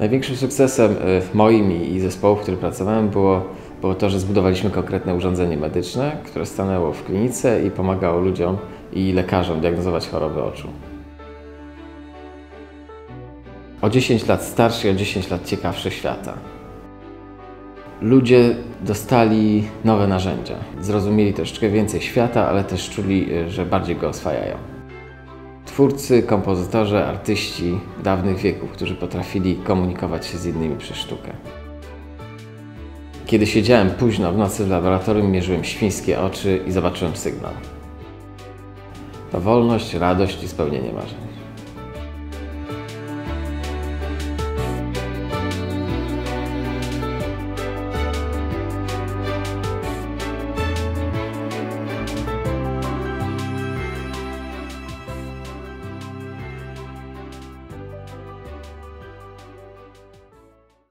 Największym sukcesem y, moim i zespołu, w którym pracowałem, było, było to, że zbudowaliśmy konkretne urządzenie medyczne, które stanęło w klinice i pomagało ludziom i lekarzom diagnozować choroby oczu. O 10 lat starszy o 10 lat ciekawszy świata. Ludzie dostali nowe narzędzia. Zrozumieli troszeczkę więcej świata, ale też czuli, y, że bardziej go oswajają. Twórcy, kompozytorzy, artyści dawnych wieków, którzy potrafili komunikować się z innymi przez sztukę. Kiedy siedziałem późno w nocy w laboratorium, mierzyłem świńskie oczy i zobaczyłem sygnał. To wolność, radość i spełnienie marzeń.